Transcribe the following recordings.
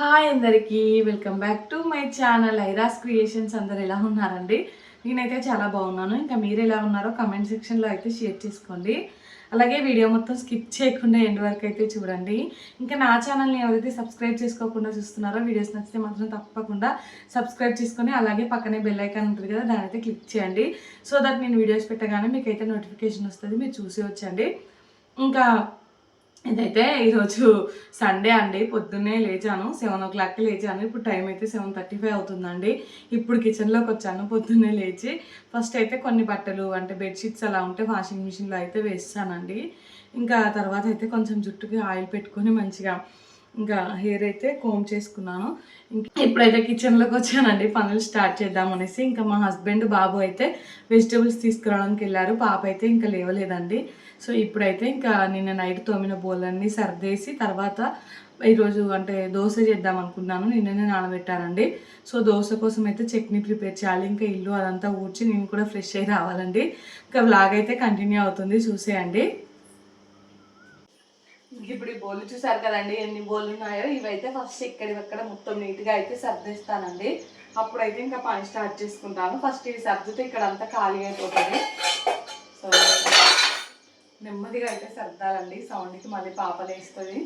Hi అందరికీ welcome back to my channel Airas creations. అందరు ఎలా ఉన్నారండి? నేనైతే చాలా బాగున్నాను. ఇంకా మీరు ఎలా ఉన్నారో కమెంట్ సెక్షన్లో అయితే షేర్ చేసుకోండి. అలాగే వీడియో మొత్తం స్కిప్ చేయకుండా ఎండ్ వరకు అయితే చూడండి. ఇంకా నా ఛానల్ని ఎవరైతే సబ్స్క్రైబ్ చేసుకోకుండా చూస్తున్నారో వీడియోస్ నచ్చితే మాత్రం తప్పకుండా సబ్స్క్రైబ్ చేసుకొని అలాగే పక్కనే బెల్ ఐకాన్ ఉంటుంది కదా దాని అయితే క్లిక్ చేయండి. సో దట్ నేను వీడియోస్ పెట్టగానే మీకైతే నోటిఫికేషన్ వస్తుంది మీరు చూసి వచ్చండి. ఇంకా ఇదైతే ఈరోజు సండే అండి. పొద్దున్నే లేచాను. సెవెన్ ఓ క్లాక్కి లేచాను. ఇప్పుడు టైం అయితే సెవెన్ థర్టీ ఫైవ్ అవుతుందండి. ఇప్పుడు కిచెన్లోకి వచ్చాను. పొద్దున్నే లేచి ఫస్ట్ అయితే కొన్ని బట్టలు అంటే బెడ్షీట్స్ అలా ఉంటే వాషింగ్ మిషన్లో అయితే వేస్తానండి. ఇంకా తర్వాత అయితే కొంచెం జుట్టుకి ఆయిల్ పెట్టుకొని మంచిగా ఇంకా హెయిర్ అయితే కోమ్ చేసుకున్నాను. ఇంకా ఇప్పుడైతే కిచెన్లోకి వచ్చానండి. పనులు స్టార్ట్ చేద్దాం అనేసి ఇంకా మా హస్బెండ్ బాబు అయితే వెజిటేబుల్స్ తీసుకురావడానికి వెళ్ళారు. పాప అయితే ఇంకా లేవలేదండి. సో ఇప్పుడైతే ఇంకా నిన్న నైట్ తోమిన బోలన్నీ సర్దేసి తర్వాత ఈరోజు అంటే దోశ చేద్దాం అనుకున్నాను. నిన్ననే నానబెట్టానండి సో దోశ కోసం అయితే చట్నీ ప్రిపేర్ చేయాలి. ఇంకా ఇల్లు అదంతా ఊడ్చి నేను కూడా ఫ్రెష్ అయి రావాలండి. ఇంకా వ్లాగ్ అయితే కంటిన్యూ అవుతుంది. చూసేయండి. ఇప్పుడు ఈ బోళ్ళు చూసారు కదండి ఎన్ని బోళ్ళు ఉన్నాయో? ఇవైతే ఫస్ట్ ఇక్కడ ఇక్కడ మొత్తం నీట్గా అయితే సర్దిస్తానండి. అప్పుడైతే ఇంకా పని స్టార్ట్ చేసుకుంటాను. ఫస్ట్ ఇది సర్దితే ఇక్కడ అంతా ఖాళీ అయిపోతుంది. సో నెమ్మదిగా అయితే సర్దాలండి. సౌండ్కి మళ్ళీ పాపలేస్తుంది.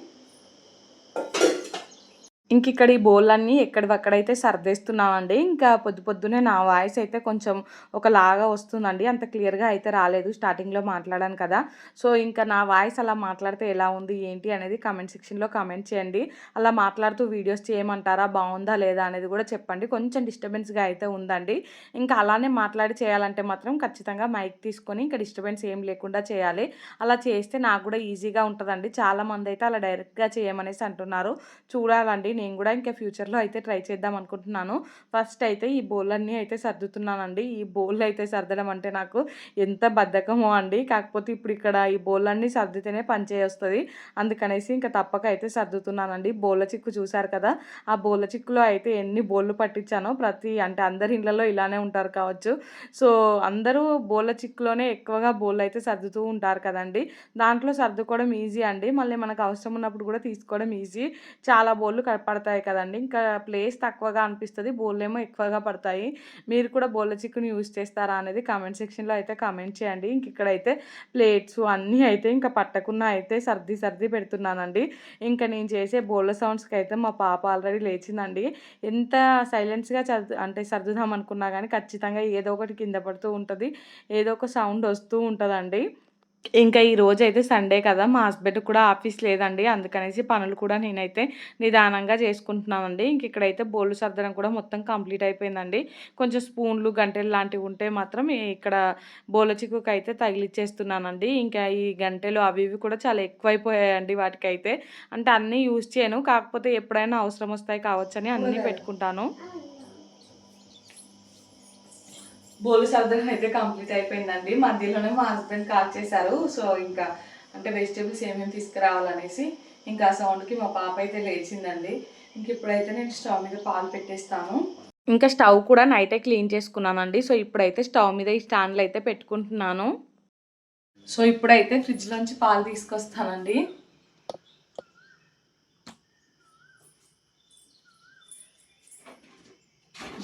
ఇంక ఇక్కడ ఈ బోళ్ళన్నీ ఎక్కడివక్కడైతే సర్దేస్తున్నామండి ఇంకా పొద్దు పొద్దునే నా వాయిస్ అయితే కొంచెం ఒకలాగా వస్తుందండి. అంత క్లియర్గా అయితే రాలేదు స్టార్టింగ్లో మాట్లాడాను కదా. సో ఇంకా నా వాయిస్ అలా మాట్లాడితే ఎలా ఉంది ఏంటి అనేది కామెంట్ సెక్షన్లో కామెంట్ చేయండి. అలా మాట్లాడుతూ వీడియోస్ చేయమంటారా బాగుందా లేదా అనేది కూడా చెప్పండి. కొంచెం డిస్టర్బెన్స్గా అయితే ఉందండి. ఇంకా అలానే మాట్లాడి చేయాలంటే మాత్రం ఖచ్చితంగా మైక్ తీసుకొని ఇంకా డిస్టర్బెన్స్ ఏం లేకుండా చేయాలి. అలా చేస్తే నాకు కూడా ఈజీగా ఉంటుందండి. చాలామంది అయితే అలా డైరెక్ట్గా చేయమనేసి అంటున్నారు. చూడాలండి నేను కూడా ఇంకా ఫ్యూచర్లో అయితే ట్రై చేద్దాం అనుకుంటున్నాను. ఫస్ట్ అయితే ఈ బౌల్లన్నీ అయితే సర్దుతున్నానండి. ఈ బౌల్ అయితే సర్దడం అంటే నాకు ఎంత బద్ధకమో అండి. కాకపోతే ఇప్పుడు ఇక్కడ ఈ బౌల్లన్నీ సర్దితేనే పనిచేయొస్తుంది అందుకనేసి ఇంకా తప్పక అయితే సర్దుతున్నానండి. బోళ్ళ చిక్కు చూశారు కదా? ఆ బోళ్ళ చిక్కులో అయితే ఎన్ని బోళ్ళు పట్టించానో ప్రతి అంటే అందరి ఇళ్ళలో ఇలానే ఉంటారు కావచ్చు. సో అందరూ బోళ్ళ చిక్కులోనే ఎక్కువగా బోళ్ళు అయితే సర్దుతూ ఉంటారు కదండి. దాంట్లో సర్దుకోవడం ఈజీ అండి. మళ్ళీ మనకు అవసరం ఉన్నప్పుడు కూడా తీసుకోవడం ఈజీ. చాలా బోళ్ళు క- పడతాయి కదండి. ఇంకా ప్లేస్ తక్కువగా అనిపిస్తుంది బోళ్ళేమో ఎక్కువగా పడతాయి. మీరు కూడా బోళ్ళ చిక్కును యూజ్ చేస్తారా అనేది కామెంట్ సెక్షన్లో అయితే కామెంట్ చేయండి. ఇంక ఇక్కడైతే ప్లేట్స్ అన్నీ అయితే ఇంకా పట్టకుండా అయితే సర్ది సర్ది పెడుతున్నానండి. ఇంకా నేను చేసే బోళ్ళ సౌండ్స్కి అయితే మా పాప ఆల్రెడీ లేచిందండి. ఎంత సైలెన్స్గా చదువు అంటే సర్దుదాం అనుకున్నా కానీ ఖచ్చితంగా ఏదో ఒకటి కింద పడుతూ ఉంటుంది. ఏదో ఒక సౌండ్ వస్తూ ఉంటుందండి. ఇంకా ఈ రోజు అయితే సండే కదా మా హస్బెండ్ కూడా ఆఫీస్ లేదండి. అందుకనేసి పనులు కూడా నేనైతే నిదానంగా చేసుకుంటున్నానండి. ఇంక ఇక్కడైతే బోళ్ళు సర్దడం కూడా మొత్తం కంప్లీట్ అయిపోయిందండి. కొంచెం స్పూన్లు గంటెలు లాంటివి ఉంటే మాత్రం ఇక్కడ బోళ్ళ చిక్కుకు అయితే తగిలిచ్చేస్తున్నానండి. ఇంకా ఈ గంటెలు అవి ఇవి కూడా చాలా ఎక్కువైపోయాయండి వాటికైతే. అంటే అన్నీ యూజ్ చేయను. కాకపోతే ఎప్పుడైనా అవసరం వస్తాయి కావచ్చని అన్నీ పెట్టుకుంటాను. బోలు సర్దడం అయితే కంప్లీట్ అయిపోయిందండి. మధ్యలోనే మా హస్బెండ్ కాల్ చేశారు. సో ఇంకా అంటే వెజిటేబుల్స్ ఏమేమి తీసుకురావాలనేసి ఇంకా ఆ సౌండ్కి మా పాప అయితే లేచిందండి. ఇంక ఇప్పుడైతే నేను స్టవ్ మీద పాలు పెట్టేస్తాను. ఇంకా స్టవ్ కూడా నైటే క్లీన్ చేసుకున్నానండి. సో ఇప్పుడైతే స్టవ్ మీద ఈ స్టాండ్లు అయితే పెట్టుకుంటున్నాను. సో ఇప్పుడైతే ఫ్రిడ్జ్లోంచి పాలు తీసుకొస్తానండి.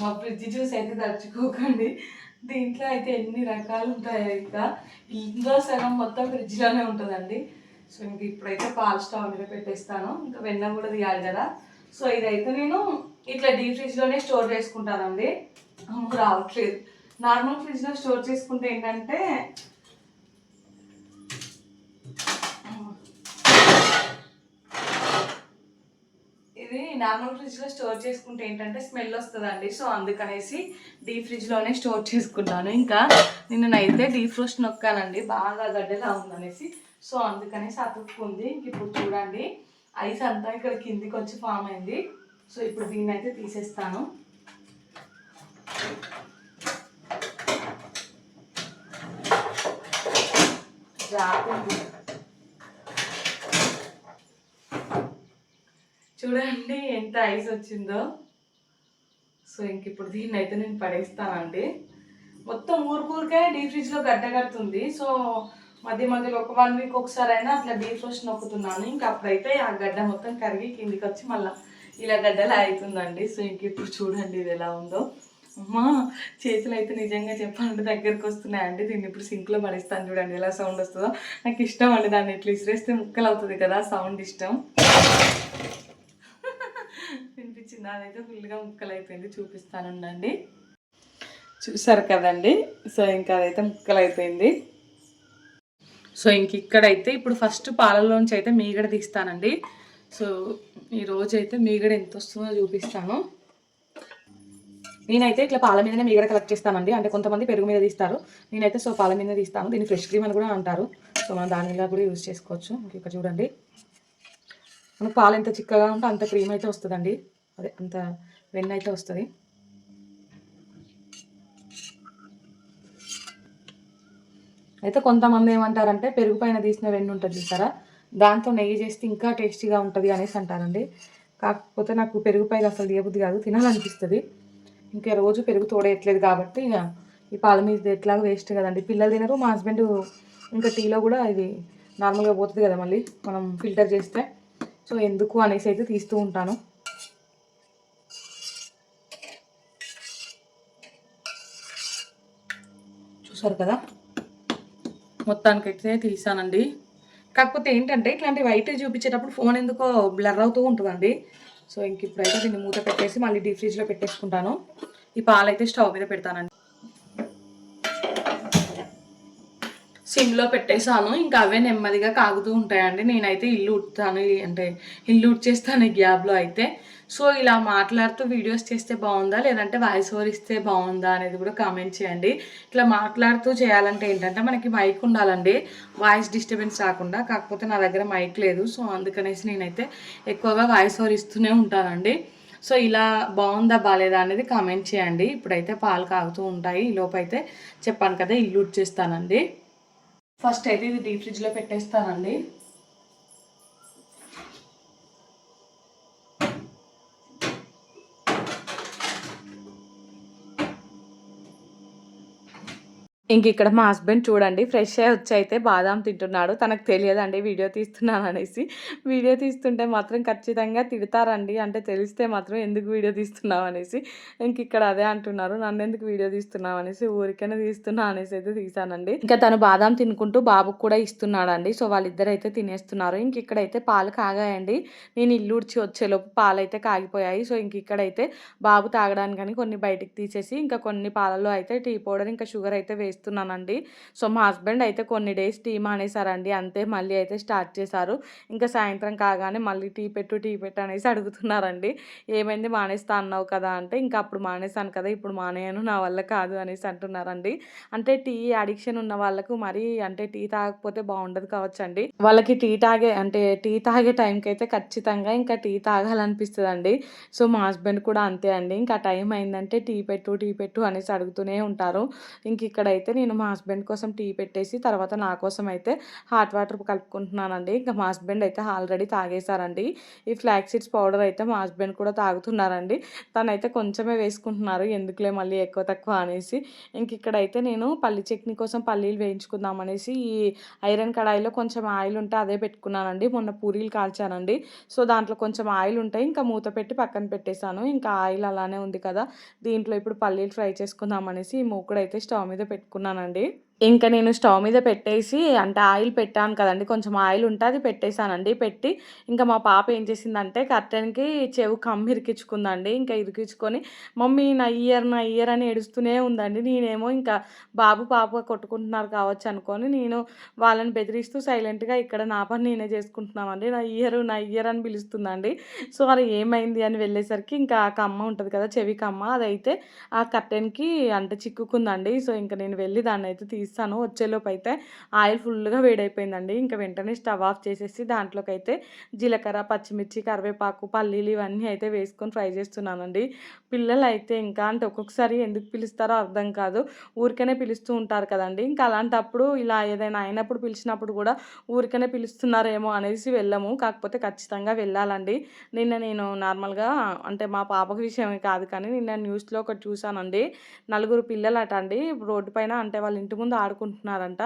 మా ఫ్రిడ్జ్ జ్యూస్ అయితే తడుచుకోకండి దీంట్లో అయితే ఎన్ని రకాలు ఉంటాయో ఇంకా. ఇందులో సగం మొత్తం ఫ్రిడ్జ్లోనే ఉంటుందండి. సో ఇంక ఇప్పుడైతే పాలు స్టవ్ మీద పెట్టేస్తాను. ఇంకా వెన్న కూడా తీయాలి కదా. సో ఇదైతే నేను ఇట్లా డీప్ ఫ్రిడ్జ్లోనే స్టోర్ చేసుకుంటానండి. రావట్లేదు. నార్మల్ ఫ్రిడ్జ్లో స్టోర్ చేసుకుంటే ఏంటంటే ఇది నార్మల్ ఫ్రిడ్జ్లో స్టోర్ చేసుకుంటే ఏంటంటే స్మెల్ వస్తుందండి. సో అందుకనేసి డీప్ ఫ్రిడ్జ్లోనే స్టోర్ చేసుకున్నాను. ఇంకా నిన్ననైతే డీప్ ఫ్రోస్ట్ నొక్కానండి. బాగా గడ్డలా ఉందనేసి. సో అందుకనేసి అతుక్కుంది ఇంక ఇప్పుడు చూడండి. ఐస్ అంతా ఇక్కడ కిందికి వచ్చి ఫామ్ అయింది. సో ఇప్పుడు దీన్ని అయితే తీసేస్తాను. జాగ్రత్త చూడండి ఎంత ఐస్ వచ్చిందో. సో ఇంక ఇప్పుడు దీన్ని అయితే నేను పడేస్తానండి. మొత్తం ఊరుకూరికే డీప్ ఫ్రిడ్జ్లో గడ్డ కడుతుంది. సో మధ్య మధ్యలో ఒక వన్ వీక్ ఒకసారి అయినా అట్లా డీప్ ఫ్రోస్ట్ నొక్కుతున్నాను. ఇంకా అప్పుడైతే ఆ గడ్డ మొత్తం కరిగి కిందికి వచ్చి మళ్ళీ ఇలా గడ్డలా అవుతుందండి. సో ఇంక ఇప్పుడు చూడండి ఇది ఎలా ఉందో. అమ్మా చేతులు అయితే నిజంగా చెప్పాలంటే దగ్గరకు వస్తున్నాయండి. దీన్ని ఇప్పుడు సింక్లో పడేస్తాను చూడండి ఎలా సౌండ్ వస్తుందో. నాకు ఇష్టం అండి దాన్ని. ఇట్లా ఇసిరేస్తే ముక్కలు అవుతుంది కదా సౌండ్ ఇష్టం. వినిపించింది అదైతే ఫుల్గా ముక్కలు అయిపోయింది చూపిస్తానుండండి. చూసారు కదండి? సో ఇంకా అదైతే ముక్కలు అయిపోయింది సో ఇంక ఇక్కడైతే ఇప్పుడు ఫస్ట్ పాలలోంచి అయితే మీగడ తీస్తానండి. సో ఈ అయితే మీగడ ఎంత వస్తుందో చూపిస్తాను. నేనైతే ఇట్లా పాల మీదనే మీగడ కలెక్ట్ చేస్తానండి. అంటే కొంతమంది పెరుగు మీద తీస్తారు. నేనైతే సో పాల మీదనే తీస్తాను. దీన్ని ఫ్రెష్ క్రీమ్ అని కూడా అంటారు. సో మనం దాని మీద కూడా యూజ్ చేసుకోవచ్చు. ఇంక ఇక్కడ చూడండి. మనకు పాలు ఎంత చిక్కగా ఉంటే అంత క్రీమ్ అయితే వస్తుందండి. అదే అంత వెన్న అయితే వస్తుంది. అయితే కొంతమంది ఏమంటారంటే పెరుగు పైన తీసిన వెన్న ఉంటుంది చూసారా? దాంతో నెయ్యి చేస్తే ఇంకా టేస్టీగా ఉంటుంది అనేసి అంటారండి. కాకపోతే నాకు పెరుగు పైన అసలు తీయబుద్ధి కాదు తినాలనిపిస్తుంది. ఇంకా రోజు పెరుగు తోడేయట్లేదు కాబట్టి ఇక ఈ పాల మీద ఎట్లాగో వేస్ట్ కదండి. పిల్లలు తినరు మా హస్బెండ్ ఇంకా టీలో కూడా ఇది నార్మల్గా పోతుంది కదా మళ్ళీ మనం ఫిల్టర్ చేస్తే. సో ఎందుకు అనేసి అయితే తీస్తూ ఉంటాను. చూసారు కదా? మొత్తానికైతే తీసానండి. కాకపోతే ఏంటంటే ఇట్లాంటి వైట్ చూపించేటప్పుడు ఫోన్ ఎందుకో బ్లర్ అవుతూ ఉంటుందండి. సో ఇంక ఇప్పుడైతే దీన్ని మూత పెట్టేసి మళ్ళీ డీప్ ఫ్రిడ్జ్లో పెట్టేసుకుంటాను. ఈ పాలైతే స్టవ్ మీద పెడతానండి. సిమ్లో పెట్టేసాను ఇంకా అవే నెమ్మదిగా కాగుతూ ఉంటాయండి. నేనైతే ఇల్లు ఉడుతాను. అంటే ఇల్లు ఉడ్చేస్తాను ఈ గ్యాప్లో అయితే. సో ఇలా మాట్లాడుతూ వీడియోస్ చేస్తే బాగుందా? లేదంటే వాయిస్ ఓవర్ ఇస్తే బాగుందా అనేది కూడా కామెంట్ చేయండి. ఇట్లా మాట్లాడుతూ చేయాలంటే ఏంటంటే మనకి మైక్ ఉండాలండి. వాయిస్ డిస్టర్బెన్స్ రాకుండా. కాకపోతే నా దగ్గర మైక్ లేదు. సో అందుకనేసి నేనైతే ఎక్కువగా వాయిస్ ఓవర్ ఇస్తూనే ఉంటానండి. సో ఇలా బాగుందా బాగాలేదా అనేది కామెంట్ చేయండి. ఇప్పుడైతే పాలు కాగుతూ ఉంటాయి. ఈ అయితే చెప్పాను కదా ఇల్లు చేస్తానండి ఫస్ట్ అయితే ఇది డీప్ ఫ్రిడ్జ్లో పెట్టేస్తానండి. ఇంక ఇక్కడ మా హస్బెండ్ చూడండి ఫ్రెష్ అయ్యి వచ్చి అయితే బాదాం తింటున్నాడు. తనకు తెలియదండి వీడియో తీస్తున్నాను అనేసి. వీడియో తీస్తుంటే మాత్రం ఖచ్చితంగా తిడతారండి. అంటే తెలిస్తే మాత్రం ఎందుకు వీడియో తీస్తున్నావు అనేసి. ఇంక ఇక్కడ అదే అంటున్నారు నన్ను ఎందుకు వీడియో తీస్తున్నావు అనేసి. ఊరికైనా తీస్తున్నా అనేసి అయితే తీసానండి ఇంకా తను బాదాం తినుకుంటూ బాబుకు కూడా ఇస్తున్నాడండి. సో వాళ్ళిద్దరు అయితే తినేస్తున్నారు. ఇంక ఇక్కడైతే పాలు కాగాయండి. నేను ఇల్లుడ్చి వచ్చేలోపు పాలు అయితే కాగిపోయాయి. సో ఇంక ఇక్కడైతే బాబు తాగడానికని కొన్ని బయటికి తీసేసి ఇంకా కొన్ని పాలలో అయితే టీ పౌడర్ ఇంకా షుగర్ అయితే వేసి చేస్తున్నానండి. సో మా హస్బెండ్ అయితే కొన్ని డేస్ టీ మానేశారండి. అంతే మళ్ళీ అయితే స్టార్ట్ చేశారు. ఇంకా సాయంత్రం కాగానే మళ్ళీ టీ పెట్టు టీ పెట్టు అనేసి అడుగుతున్నారండి. ఏమైంది మానేస్తా అన్నావు కదా అంటే ఇంకా అప్పుడు మానేశాను కదా ఇప్పుడు మానేయను నా వల్ల కాదు అనేసి అంటున్నారండి. అంటే టీ అడిక్షన్ ఉన్న వాళ్ళకు మరీ అంటే టీ తాగకపోతే బాగుండదు కావచ్చండి. వాళ్ళకి టీ తాగే అంటే టీ తాగే టైంకి అయితే ఖచ్చితంగా ఇంకా టీ తాగాలనిపిస్తుంది అండి సో మా హస్బెండ్ కూడా అంతే అండి. ఇంకా టైం అయిందంటే టీ పెట్టు టీ పెట్టు అనేసి అడుగుతూనే ఉంటారు. ఇంక ఇక్కడైతే అయితే నేను మా హస్బెండ్ కోసం టీ పెట్టేసి తర్వాత నా కోసం అయితే హాట్ వాటర్ కలుపుకుంటున్నానండి. ఇంకా మా హస్బెండ్ అయితే ఆల్రెడీ తాగేశారండి. ఈ ఫ్లాక్ సీడ్స్ పౌడర్ అయితే మా హస్బెండ్ కూడా తాగుతున్నారండి. తనైతే కొంచెమే వేసుకుంటున్నారు. ఎందుకులే మళ్ళీ ఎక్కువ తక్కువ అనేసి. ఇంక ఇక్కడైతే నేను పల్లి చట్నీ కోసం పల్లీలు వేయించుకుందాం అనేసి ఈ ఐరన్ కడాయిలో కొంచెం ఆయిల్ ఉంటే అదే పెట్టుకున్నానండి. మొన్న పూరీలు కాల్చానండి. సో దాంట్లో కొంచెం ఆయిల్ ఉంటాయి ఇంకా మూత పెట్టి పక్కన పెట్టేశాను. ఇంకా ఆయిల్ అలానే ఉంది కదా. దీంట్లో ఇప్పుడు పల్లీలు ఫ్రై చేసుకుందాం అనేసి ఈ మూకుడు అయితే స్టవ్ మీద పెట్టుకున్నాను. అనుకున్నానండి. ఇంకా నేను స్టవ్ మీద పెట్టేసి అంటే ఆయిల్ పెట్టాను కదండి కొంచెం ఆయిల్ ఉంటే అది పెట్టేశానండి పెట్టి ఇంకా మా పాప ఏం చేసిందంటే కర్టెన్కి చెవు కమ్మి ఇరికించుకుందండి ఇంకా ఇరికించుకొని మమ్మీ నా ఇయర్ నా ఇయర్ అని ఏడుస్తూనే ఉందండి. నేనేమో ఇంకా బాబు పాప కొట్టుకుంటున్నారు కావచ్చు అనుకొని నేను వాళ్ళని బెదిరిస్తూ సైలెంట్గా ఇక్కడ నా పని నేనే చేసుకుంటున్నామండి నా ఇయర్ నా ఇయర్ అని పిలుస్తుందండి. సో అది ఏమైంది అని వెళ్ళేసరికి ఇంకా ఆ కమ్మ ఉంటుంది కదా చెవి కమ్మ అదైతే ఆ కర్టెన్కి అంటే చిక్కుకుందండి. సో ఇంకా నేను వెళ్ళి దాన్ని అయితే తీసి ఇస్తాను వచ్చేలోపు అయితే ఆయిల్ ఫుల్గా వేడైపోయిందండి. ఇంకా వెంటనే స్టవ్ ఆఫ్ చేసేసి దాంట్లోకి అయితే జీలకర్ర పచ్చిమిర్చి కరివేపాకు పల్లీలు ఇవన్నీ అయితే వేసుకొని ఫ్రై చేస్తున్నానండి. పిల్లలు అయితే ఇంకా అంటే ఒక్కొక్కసారి ఎందుకు పిలుస్తారో అర్థం కాదు. ఊరికనే పిలుస్తూ ఉంటారు కదండి. ఇంకా అలాంటప్పుడు ఇలా ఏదైనా అయినప్పుడు పిలిచినప్పుడు కూడా ఊరికనే పిలుస్తున్నారేమో అనేసి వెళ్ళము. కాకపోతే ఖచ్చితంగా వెళ్ళాలండి. నిన్న నేను నార్మల్గా అంటే మా పాపకి విషయమే కాదు కానీ నిన్న న్యూస్లో ఒకటి చూశానండి. నలుగురు పిల్లలు అట అండి రోడ్డు పైన అంటే వాళ్ళ ఇంటి ముందు ఆడుకుంటున్నారంట.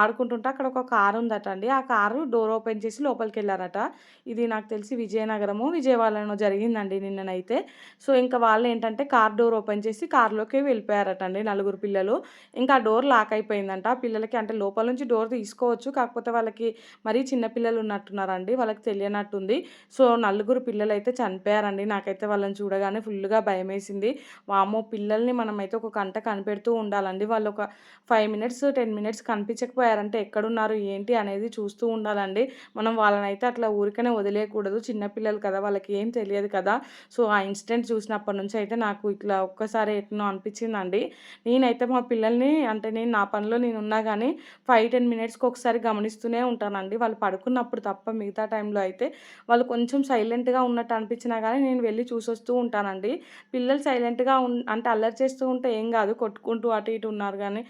ఆడుకుంటుంటే అక్కడ ఒక కారు ఉందట అండి ఆ కారు డోర్ ఓపెన్ చేసి లోపలికి వెళ్ళారట ఇది నాకు తెలిసి విజయనగరము విజయవాడలో జరిగిందండి నిన్ననైతే. సో ఇంకా వాళ్ళు ఏంటంటే కార్ డోర్ ఓపెన్ చేసి కార్లోకి వెళ్ళిపోయారట అండి నలుగురు పిల్లలు. ఇంకా డోర్ లాక్ అయిపోయిందంట. పిల్లలకి అంటే లోపల నుంచి డోర్ తీసుకోవచ్చు. కాకపోతే వాళ్ళకి మరీ చిన్న పిల్లలు ఉన్నట్టున్నారండి. వాళ్ళకి తెలియనట్టుంది. సో నలుగురు పిల్లలు అయితే చనిపోయారండి. నాకైతే వాళ్ళని చూడగానే ఫుల్గా భయం వేసింది వామో పిల్లల్ని మనమైతే ఒక గంట కనిపెడుతూ ఉండాలండి. వాళ్ళు ఒక ఫైవ్ మినిట్స్ టెన్ మినిట్స్ కనిపించకపోయారంటే ఎక్కడున్నారు ఏంటి అనేది చూస్తూ ఉండాలండి. మనం వాళ్ళని అయితే అట్లా ఊరికనే వదిలేయకూడదు. చిన్నపిల్లలు కదా వాళ్ళకి ఏం తెలియదు కదా. సో ఆ ఇన్సిడెంట్ చూసినప్పటి నుంచి అయితే నాకు ఇట్లా ఒక్కసారి ఎట్నో అనిపించిందండి. నేనైతే మా పిల్లల్ని అంటే నేను నా పనిలో నేను ఉన్నా కానీ ఫైవ్ టెన్ మినిట్స్కి ఒకసారి గమనిస్తూనే ఉంటానండి. వాళ్ళు పడుకున్నప్పుడు తప్ప మిగతా టైంలో అయితే వాళ్ళు కొంచెం సైలెంట్గా ఉన్నట్టు అనిపించినా కానీ నేను వెళ్ళి చూసొస్తూ ఉంటానండి. పిల్లలు సైలెంట్గా ఉన్ అంటే అల్లరి చేస్తూ ఉంటే ఏం కాదు. కొట్టుకుంటూ అటు ఇటు ఉన్నారు కానీ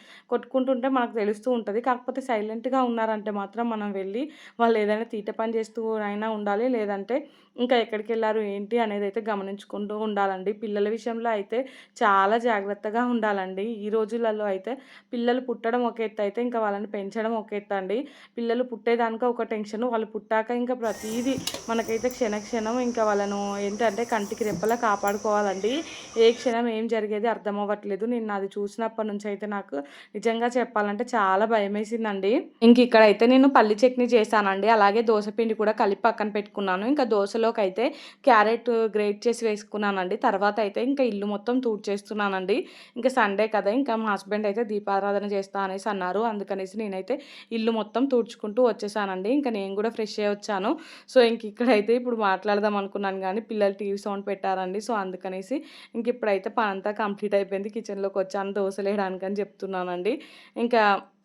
కొట్టుకుంటుంటే మనకు తెలుస్తూ ఉంటుంది. కాకపోతే సైలెంట్గా ఉన్నారంటే మాత్రం మనం వెళ్ళి వాళ్ళు ఏదైనా తీట పని చేస్తూ అయినా ఉండాలి. లేదంటే ఇంకా ఎక్కడికి వెళ్ళారు ఏంటి అనేది అయితే గమనించుకుంటూ ఉండాలండి. పిల్లల విషయంలో అయితే చాలా జాగ్రత్తగా ఉండాలండి. ఈ రోజులలో అయితే పిల్లలు పుట్టడం ఒక ఎత్తు అయితే ఇంకా వాళ్ళని పెంచడం ఒక ఎత్తు అండి. పిల్లలు పుట్టేదానిక ఒక టెన్షన్ వాళ్ళు పుట్టాక ఇంకా ప్రతిదీ మనకైతే క్షణ క్షణం ఇంకా వాళ్ళను ఏంటంటే కంటికి రెప్పలా కాపాడుకోవాలండి. ఏ క్షణం ఏం జరిగేది అర్థం అవ్వట్లేదు. నేను అది చూసినప్పటి నుంచి అయితే నాకు నిజంగా చెప్పాలంటే చాలా భయం వేసిందండి ఇంక ఇక్కడైతే నేను పల్లి చట్నీ చేశానండి. అలాగే దోశ పిండి కూడా కలిపి పక్కన పెట్టుకున్నాను. ఇంకా దోశలోకి అయితే క్యారెట్ గ్రేట్ చేసి వేసుకున్నానండి. తర్వాత అయితే ఇంకా ఇల్లు మొత్తం చేస్తున్నానండి. ఇంకా సండే కదా ఇంకా మా హస్బెండ్ అయితే దీపారాధన చేస్తా అనేసి అన్నారు. అందుకనేసి నేనైతే ఇల్లు మొత్తం తూడ్చుకుంటూ వచ్చేసానండి. ఇంకా నేను కూడా ఫ్రెష్ అయ్యి వచ్చాను. సో ఇంక ఇక్కడైతే ఇప్పుడు మాట్లాడదాం అనుకున్నాను కానీ పిల్లలు టీవీ సౌండ్ పెట్టారండి. సో అందుకనేసి ఇంక ఇప్పుడైతే పనంతా కంప్లీట్ అయిపోయింది. కిచెన్లోకి వచ్చాను దోశలు వేయడానికి అని చెప్తున్నానండి. ఇంకా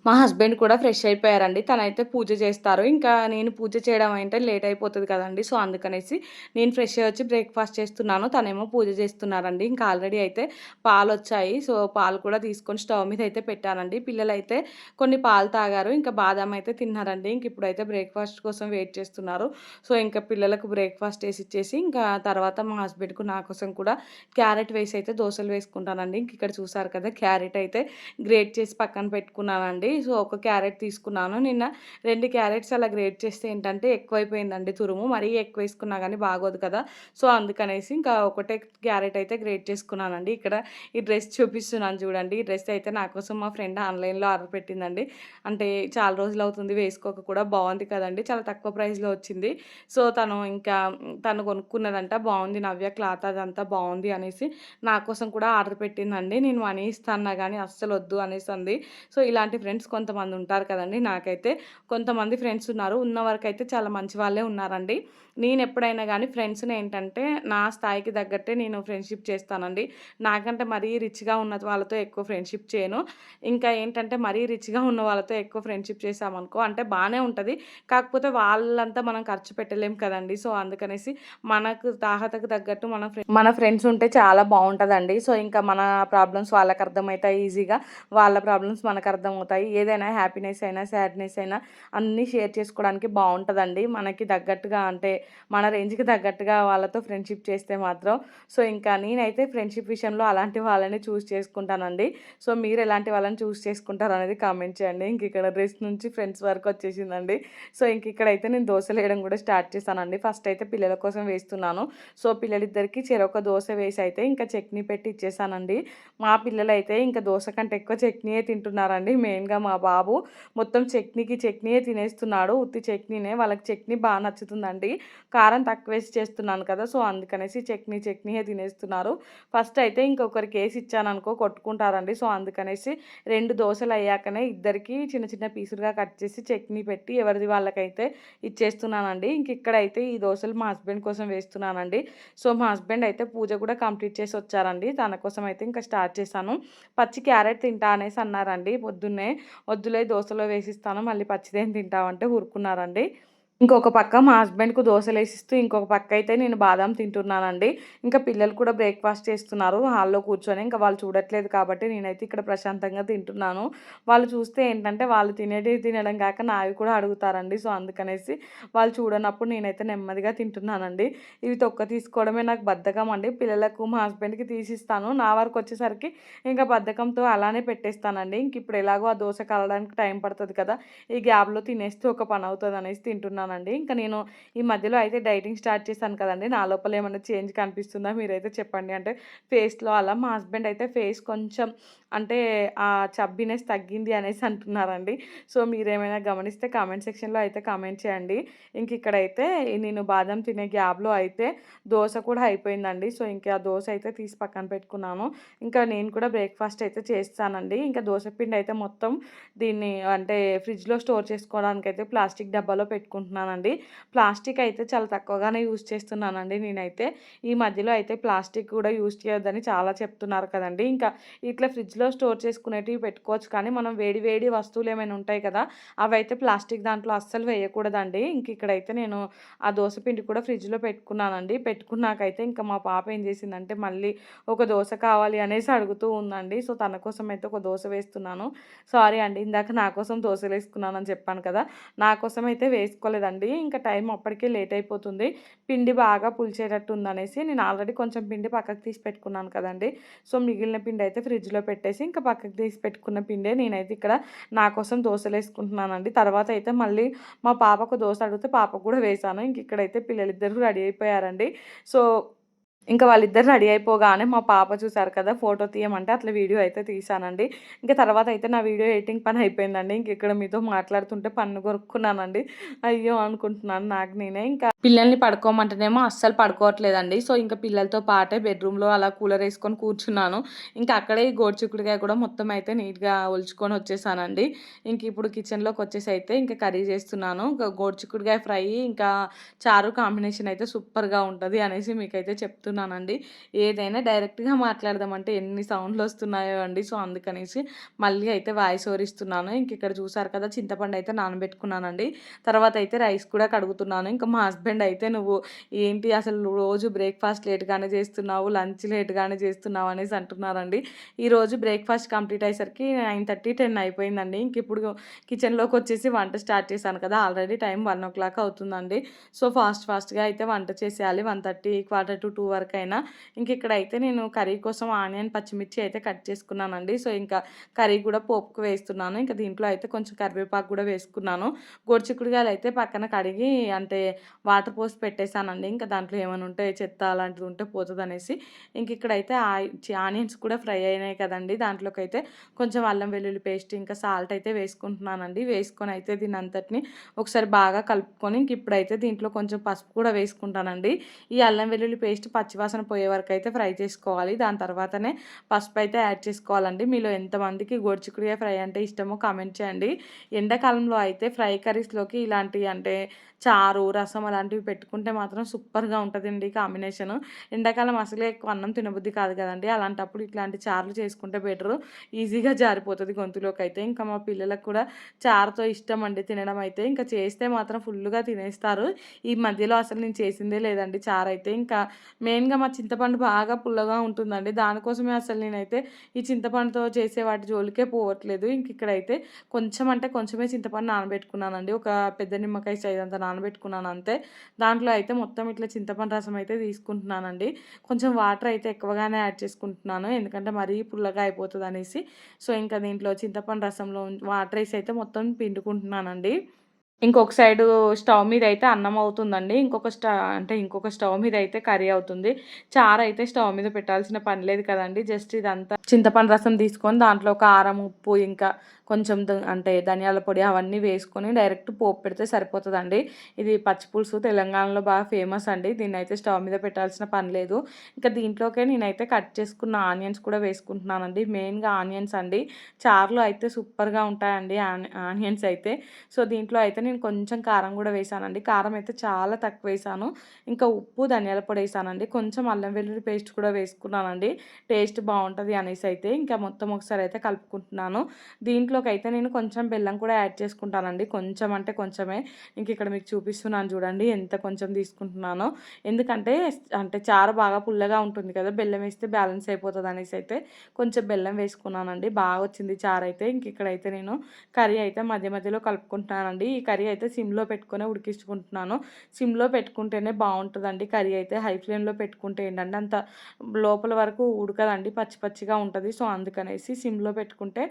మా హస్బెండ్ కూడా ఫ్రెష్ అయిపోయారండి. తనైతే పూజ చేస్తారు. ఇంకా నేను పూజ చేయడం అంటే లేట్ అయిపోతుంది కదండి. సో అందుకనేసి నేను ఫ్రెష్ అయ్యి వచ్చి బ్రేక్ఫాస్ట్ చేస్తున్నాను. తనేమో పూజ చేస్తున్నారండి. ఇంకా ఆల్రెడీ అయితే పాలు వచ్చాయి సో పాలు కూడా తీసుకొని స్టవ్ మీద అయితే పెట్టానండి. పిల్లలు అయితే కొన్ని పాలు తాగారు. ఇంకా బాదం అయితే తిన్నారండి. ఇంక ఇప్పుడైతే బ్రేక్ఫాస్ట్ కోసం వెయిట్ చేస్తున్నారు. సో ఇంకా పిల్లలకు బ్రేక్ఫాస్ట్ వేసి ఇచ్చేసి ఇంకా తర్వాత మా హస్బెండ్కు నా కోసం కూడా క్యారెట్ వేసి అయితే దోశలు వేసుకుంటానండి. ఇంక ఇక్కడ చూసారు కదా క్యారెట్ అయితే గ్రేట్ చేసి పక్కన పెట్టుకున్నానండి. సో ఒక క్యారెట్ తీసుకున్నాను. నిన్న రెండు క్యారెట్స్ అలా గ్రేట్ చేస్తే ఏంటంటే ఎక్కువైపోయిందండి తురుము. మరీ ఎక్కువ వేసుకున్నా కానీ బాగోదు కదా. సో అందుకనేసి ఇంకా ఒకటే క్యారెట్ అయితే గ్రేట్ చేసుకున్నానండి. ఇక్కడ ఈ డ్రెస్ చూపిస్తున్నాను చూడండి. ఈ డ్రెస్ అయితే నా కోసం మా ఫ్రెండ్ ఆన్లైన్లో ఆర్డర్ పెట్టిందండి. అంటే చాలా రోజులు అవుతుంది వేసుకోక కూడా బాగుంది కదండి. చాలా తక్కువ ప్రైస్లో వచ్చింది. సో తను ఇంకా తను కొనుక్కున్నదంట బాగుంది నవ్య క్లాత్ అదంతా బాగుంది అనేసి నా కోసం కూడా ఆర్డర్ పెట్టిందండి. నేను మనీ ఇస్తాను కానీ అస్సలు వద్దు అనేసి అంది సో ఇలాంటి ఫ్రెండ్స్ ఫ్రెండ్స్ కొంతమంది ఉంటారు కదండి. నాకైతే కొంతమంది ఫ్రెండ్స్ ఉన్నారు. ఉన్న వరకు అయితే చాలా మంచి వాళ్ళే ఉన్నారండి. నేను ఎప్పుడైనా కానీ ఫ్రెండ్స్ని ఏంటంటే నా స్థాయికి తగ్గట్టే నేను ఫ్రెండ్షిప్ చేస్తానండి. నాకంటే మరీ రిచ్గా ఉన్న వాళ్ళతో ఎక్కువ ఫ్రెండ్షిప్ చేయను. ఇంకా ఏంటంటే మరీ రిచ్గా ఉన్న వాళ్ళతో ఎక్కువ ఫ్రెండ్షిప్ చేసామనుకో అంటే బాగానే ఉంటుంది. కాకపోతే వాళ్ళంతా మనం ఖర్చు పెట్టలేం కదండి. సో అందుకనేసి మనకు తాహతకు తగ్గట్టు మన మన ఫ్రెండ్స్ ఉంటే చాలా బాగుంటుందండి సో ఇంకా మన ప్రాబ్లమ్స్ వాళ్ళకి అర్థమవుతాయి ఈజీగా. వాళ్ళ ప్రాబ్లమ్స్ మనకు అర్థమవుతాయి ఏదైనా హ్యాపీనెస్ అయినా సాడ్నెస్ అయినా అన్నీ షేర్ చేసుకోవడానికి బాగుంటుందండి మనకి తగ్గట్టుగా అంటే మన రేంజ్కి తగ్గట్టుగా వాళ్ళతో ఫ్రెండ్షిప్ చేస్తే మాత్రం. సో ఇంకా నేనైతే ఫ్రెండ్షిప్ విషయంలో అలాంటి వాళ్ళని చూస్ చేసుకుంటానండి. సో మీరు ఎలాంటి వాళ్ళని చూస్ చేసుకుంటారు అనేది కామెంట్ చేయండి. ఇంక ఇక్కడ డ్రెస్ నుంచి ఫ్రెండ్స్ వరకు వచ్చేసిందండి. సో ఇంక ఇక్కడైతే నేను దోశలు వేయడం కూడా స్టార్ట్ చేశానండి. ఫస్ట్ అయితే పిల్లల కోసం వేస్తున్నాను. సో పిల్లలిద్దరికి చెరొక దోశ వేసి అయితే ఇంకా చట్నీ పెట్టి ఇచ్చేసానండి. మా పిల్లలు అయితే ఇంకా దోశ కంటే ఎక్కువ చట్నీయే తింటున్నారండి. మెయిన్గా మా బాబు మొత్తం చట్నీకి చట్నీయే తినేస్తున్నాడు. ఉత్తి చట్నీనే వాళ్ళకి చట్నీ బాగా నచ్చుతుందండి. కారం తక్కువ వేసి చేస్తున్నాను కదా సో అందుకనేసి చట్నీ చట్నీయే తినేస్తున్నారు. ఫస్ట్ అయితే ఇంకొకరికి వేసి ఇచ్చాను అనుకో కొట్టుకుంటారండి. సో అందుకనేసి రెండు దోశలు అయ్యాకనే ఇద్దరికి చిన్న చిన్న పీసులుగా కట్ చేసి చట్నీ పెట్టి ఎవరిది వాళ్ళకైతే ఇచ్చేస్తున్నానండి. ఇంక ఇక్కడైతే ఈ దోశలు మా హస్బెండ్ కోసం వేస్తున్నానండి. సో మా హస్బెండ్ అయితే పూజ కూడా కంప్లీట్ చేసి వచ్చారండి. తన కోసం అయితే ఇంకా స్టార్ట్ చేశాను. పచ్చి క్యారెట్ తింటా అనేసి అన్నారండి పొద్దున్నే. వద్దులే దోశలో వేసిస్తాను మళ్ళీ పచ్చిదేం తింటామంటే ఊరుకున్నారండి ఇంకొక పక్క మా హస్బెండ్‌కు దోసలేసిస్తూ, ఇంకొక పక్క అయితే నేను బాదాం తింటున్నానండి. ఇంకా పిల్లలు కూడా బ్రేక్‌ఫాస్ట్ చేస్తున్నారు హాల్‌లో కూర్చొని. ఇంకా వాళ్ళు చూడట్లేదు కాబట్టి నేనైతే ఇక్కడ ప్రశాంతంగా తింటున్నాను. వాళ్ళు చూస్తే ఏంటంటే వాళ్ళు తినేది తినడం కాక నావి కూడా అడుగుతారండి. సో, అందుకనేసి వాళ్ళు చూడనప్పుడు నేనైతే నెమ్మదిగా తింటున్నానండి. ఇవి తొక్క తీసుకోవడమే నాకు బద్ధకం అండి. పిల్లలకు మా హస్బెండ్‌కి తీసిస్తాను. నా వరకు వచ్చేసరికి ఇంకా బద్ధకంతో అలానే పెట్టేస్తానండి. ఇంక ఇప్పుడు ఎలాగో ఆ దోశ కలడానికి టైం పడుతుంది కదా! ఈ గ్యాప్‌లో తినేస్తే ఒక పని అవుతుంది అనేసి తింటున్నాను తింటున్నానండి. ఇంకా నేను ఈ మధ్యలో అయితే డైటింగ్ స్టార్ట్ చేశాను కదండి నా లోపల ఏమైనా చేంజ్ కనిపిస్తుందా మీరైతే చెప్పండి. అంటే ఫేస్‌లో అలా మా హస్బెండ్ అయితే ఫేస్ కొంచెం అంటే ఆ చబ్బినెస్ తగ్గింది అనేసి అంటున్నారండి. సో, మీరేమైనా గమనిస్తే కామెంట్ సెక్షన్‌లో అయితే కామెంట్ చేయండి. ఇంక ఇక్కడైతే నేను బాదం తినే గ్యాబ్లో అయితే దోశ కూడా అయిపోయిందండి. సో, ఇంకా దోశ అయితే తీసి పక్కన పెట్టుకున్నాను. ఇంకా నేను కూడా బ్రేక్‌ఫాస్ట్ అయితే చేస్తానండి. ఇంకా దోస పిండి అయితే మొత్తం దీన్ని అంటే ఫ్రిడ్జ్‌లో స్టోర్ చేసుకోవడానికి అయితే ప్లాస్టిక్ డబ్బాలో పెట్టుకుంటున్నాను పెట్టుకుంటున్నానండి. ప్లాస్టిక్ అయితే చాలా తక్కువగానే యూజ్ చేస్తున్నానండి నేనైతే. ఈ మధ్యలో అయితే ప్లాస్టిక్ కూడా యూజ్ చేయొద్దని చాలా చెప్తున్నారు కదండి ఇంకా ఇట్లా ఫ్రిడ్జ్‌లో స్టోర్ చేసుకునేటివి పెట్టుకోవచ్చు కానీ మనం వేడి వేడి వస్తువులు ఏమైనా ఉంటాయి కదా! అవైతే ప్లాస్టిక్ దాంట్లో అస్సలు వేయకూడదండి. ఇంక ఇక్కడైతే నేను ఆ దోశ పిండి కూడా ఫ్రిడ్జ్‌లో పెట్టుకున్నానండి. పెట్టుకున్నాకైతే ఇంకా మా పాప ఏం చేసిందంటే మళ్ళీ ఒక దోశ కావాలి అనేసి అడుగుతూ ఉందండి. సో, తన కోసం అయితే ఒక దోశ వేస్తున్నాను. సారీ అండి ఇందాక నా కోసం దోశలు వేసుకున్నాను అని చెప్పాను కదా! నా కోసం అయితే వేసుకోలేదండి. ఇంకా టైం అప్పటికే లేట్ అయిపోతుంది. పిండి బాగా పులిచేటట్టు ఉందనేసి నేను ఆల్రెడీ కొంచెం పిండి పక్కకు తీసి పెట్టుకున్నాను కదండి సో, మిగిలిన పిండి అయితే ఫ్రిడ్జ్‌లో పెట్టేసి ఇంకా పక్కకు తీసి పెట్టుకున్న పిండే నేనైతే ఇక్కడ నా కోసం దోశలు వేసుకుంటున్నానండి తర్వాత అయితే మళ్ళీ మా పాపకు దోశ అడిగితే పాపకు కూడా వేశాను. ఇంక ఇక్కడైతే పిల్లలిద్దరు రెడీ అయిపోయారండి. సో ఇంకా వాళ్ళిద్దరు రెడీ అయిపోగానే మా పాప చూసారు కదా! ఫోటో తీయమంటే అట్లా వీడియో అయితే తీశానండి. ఇంకా తర్వాత అయితే నా వీడియో ఎడిటింగ్ పని అయిపోయిందండి. ఇంక ఇక్కడ మీతో మాట్లాడుతుంటే పన్ను కొరుక్కున్నానండి. అయ్యో! అనుకుంటున్నాను నాకు నేనే. ఇంకా పిల్లల్ని పడుకోమంటేనేమో అస్సలు పడుకోవట్లేదండి. సో, ఇంకా పిల్లలతో పాటే బెడ్‌రూమ్‌లో అలా కూలర్ వేసుకొని కూర్చున్నాను. ఇంకా అక్కడే ఈ కూడా మొత్తం అయితే నీట్‌గా ఒలుచుకొని వచ్చేసానండి. ఇంక ఇప్పుడు కిచెన్‌లోకి వచ్చేసి అయితే ఇంకా కర్రీ చేస్తున్నాను. ఇంకా గోరుచిక్కుడుకాయ ఫ్రై ఇంకా చారు కాంబినేషన్ అయితే సూపర్‌గా ఉంటుంది అనేసి మీకైతే చెప్తున్నానండి. ఏదైనా డైరెక్ట్‌గా మాట్లాడదామంటే ఎన్ని సౌండ్లు వస్తున్నాయో అండి. సో, అందుకనేసి మళ్ళీ అయితే వాయిస్ ఓవర్ ఇస్తున్నాను. ఇంక ఇక్కడ చూసారు కదా! చింతపండు అయితే నానబెట్టుకున్నానండి. తర్వాత అయితే రైస్ కూడా కడుగుతున్నాను. ఇంకా మా హస్బెండ్ అయితే "నువ్వు ఏంటి అసలు రోజు బ్రేక్‌ఫాస్ట్ లేట్‌గానే చేస్తున్నావు, లంచ్ లేట్‌గానే చేస్తున్నావు" అనేసి అంటున్నారండి. ఈరోజు బ్రేక్‌ఫాస్ట్ కంప్లీట్ అయ్యేసరికి 9:30, 10 అయిపోయిందండి. ఇంక ఇప్పుడు కిచెన్‌లోకి వచ్చేసి వంట స్టార్ట్ చేశాను కదా! ఆల్రెడీ టైం 1:00 అవుతుందండి. సో, ఫాస్ట్ ఫాస్ట్‌గా అయితే వంట చేసేయాలి. 1:30, క్వార్టర్ టు 2 వరకైనా. ఇంక ఇక్కడైతే నేను కర్రీ కోసం ఆనియన్, పచ్చిమిర్చి అయితే కట్ చేసుకున్నానండి. సో, ఇంకా కర్రీ కూడా పోపుకు వేస్తున్నాను. ఇంకా దీంట్లో అయితే కొంచెం కరివేపాకు కూడా వేసుకున్నాను. గోరుచిక్కుడుకాయలు అయితే పక్కన కడిగి అంటే వాటర్ పోసి పెట్టేసానండి. ఇంకా దాంట్లో ఏమైనా ఉంటే చెత్త అలాంటిది ఉంటే పోతదనేసి. ఇంక ఇక్కడైతే ఆనియన్స్ కూడా ఫ్రై అయినాయి కదండి దాంట్లోకి అయితే కొంచెం అల్లం వెల్లుల్లి పేస్ట్ ఇంకా సాల్ట్ అయితే వేసుకుంటున్నానండి. వేసుకొని అయితే దీని అంతటిని ఒకసారి బాగా కలుపుకొని ఇంక ఇప్పుడైతే దీంట్లో కొంచెం పసుపు కూడా వేసుకుంటానండి. ఈ అల్లం వెల్లుల్లి పేస్ట్ పచ్చివాసన పోయే వరకు అయితే ఫ్రై చేసుకోవాలి. దాని తర్వాతనే పసుపు అయితే యాడ్ చేసుకోవాలండి. మీలో ఎంతమందికి గోరుచిక్కుడుకాయ ఫ్రై అంటే ఇష్టమో కామెంట్ చేయండి. ఎండాకాలంలో అయితే ఫ్రై కర్రీస్‌లోకి ఇలాంటివి అంటే చారు, రసం అలాంటి అలాంటివి పెట్టుకుంటే మాత్రం సూపర్‌గా ఉంటుందండి కాంబినేషన్ ఎండాకాలం అసలే ఎక్కువ అన్నం తినబుద్ధి కాదు కదండి అలాంటప్పుడు ఇట్లాంటి చారులు చేసుకుంటే బెటరు. ఈజీగా జారిపోతుంది గొంతులోకి అయితే ఇంకా మా పిల్లలకు కూడా చారుతో ఇష్టం అండి తినడం అయితే. ఇంకా చేస్తే మాత్రం ఫుల్గా తినేస్తారు. ఈ మధ్యలో అసలు నేను చేసిందే లేదండి చారు అయితే ఇంకా మెయిన్‌గా మా చింతపండు బాగా పుల్లగా ఉంటుందండి. దానికోసమే అసలు నేనైతే ఈ చింతపండుతో చేసే వాటి జోలికే పోవట్లేదు. ఇంక ఇక్కడైతే కొంచెం అంటే కొంచెమే చింతపండు నానబెట్టుకున్నానండి. ఒక పెద్ద నిమ్మకాయ సైజ్ అంత నానబెట్టుకున్నాను అంతే. దాంట్లో అయితే మొత్తం ఇట్లా చింతపండు రసం అయితే తీసుకుంటున్నానండి. కొంచెం వాటర్ అయితే ఎక్కువగానే యాడ్ చేసుకుంటున్నాను. ఎందుకంటే మరీ పుల్లగా అయిపోతుంది అనేసి సో, ఇంకా దీంట్లో చింతపండు రసంలో వాటర్ వేసి అయితే మొత్తం పిండుకుంటున్నానండి. ఇంకొక సైడు స్టవ్ మీద అయితే అన్నం అవుతుందండి. ఇంకొక స్ట అంటే ఇంకొక స్టవ్ మీద అయితే కర్రీ అవుతుంది. చారైతే స్టవ్ మీద పెట్టాల్సిన పని లేదు కదండి జస్ట్ ఇదంతా చింతపండు రసం తీసుకొని దాంట్లో కారం, ఉప్పు ఇంకా కొంచెం అంటే ధనియాల పొడి అవన్నీ వేసుకొని డైరెక్ట్ పోపు పెడితే సరిపోతుందండి ఇది పచ్చి పులుసు తెలంగాణలో బాగా ఫేమస్ అండి. దీన్నైతే స్టవ్ మీద పెట్టాల్సిన పని లేదు. ఇంకా దీంట్లోకే నేనైతే కట్ చేసుకున్న ఆనియన్స్ కూడా వేసుకుంటున్నానండి. మెయిన్‌గా ఆనియన్స్ అండి. చారులో అయితే సూపర్‌గా ఉంటాయండి ఆని ఆనియన్స్ అయితే. సో, దీంట్లో అయితే నేను కొంచెం కారం కూడా వేసానండి కారం అయితే చాలా తక్కువ వేసాను ఇంకా ఉప్పు, ధనియాల పొడి వేసానండి కొంచెం అల్లం వెల్లుల్లి పేస్ట్ కూడా వేసుకున్నానండి. టేస్ట్ బాగుంటుంది అనేసి అయితే ఇంకా మొత్తం ఒకసారి అయితే కలుపుకుంటున్నాను. దీంట్లో దీంట్లోకి అయితే నేను కొంచెం బెల్లం కూడా యాడ్ చేసుకుంటానండి. కొంచెం అంటే కొంచెమే. ఇంక ఇక్కడ మీకు చూపిస్తున్నాను చూడండి ఎంత కొంచెం తీసుకుంటున్నానో. ఎందుకంటే అంటే చారు బాగా పుల్లగా ఉంటుంది కదా బెల్లం వేస్తే బ్యాలెన్స్ అయిపోతుంది అనేసి అయితే కొంచెం బెల్లం వేసుకున్నానండి. బాగా వచ్చింది చారు అయితే. ఇంక ఇక్కడైతే నేను కర్రీ అయితే మధ్య మధ్యలో కలుపుకుంటున్నానండి. ఈ కర్రీ అయితే సిమ్లో పెట్టుకునే ఉడికించుకుంటున్నాను. సిమ్లో పెట్టుకుంటేనే బాగుంటుందండి. కర్రీ అయితే హై ఫ్లేమ్లో పెట్టుకుంటే ఏంటంటే అంత లోపల వరకు ఉడకదండి. పచ్చి పచ్చిగా ఉంటుంది. సో అందుకనేసి సిమ్లో పెట్టుకుంటే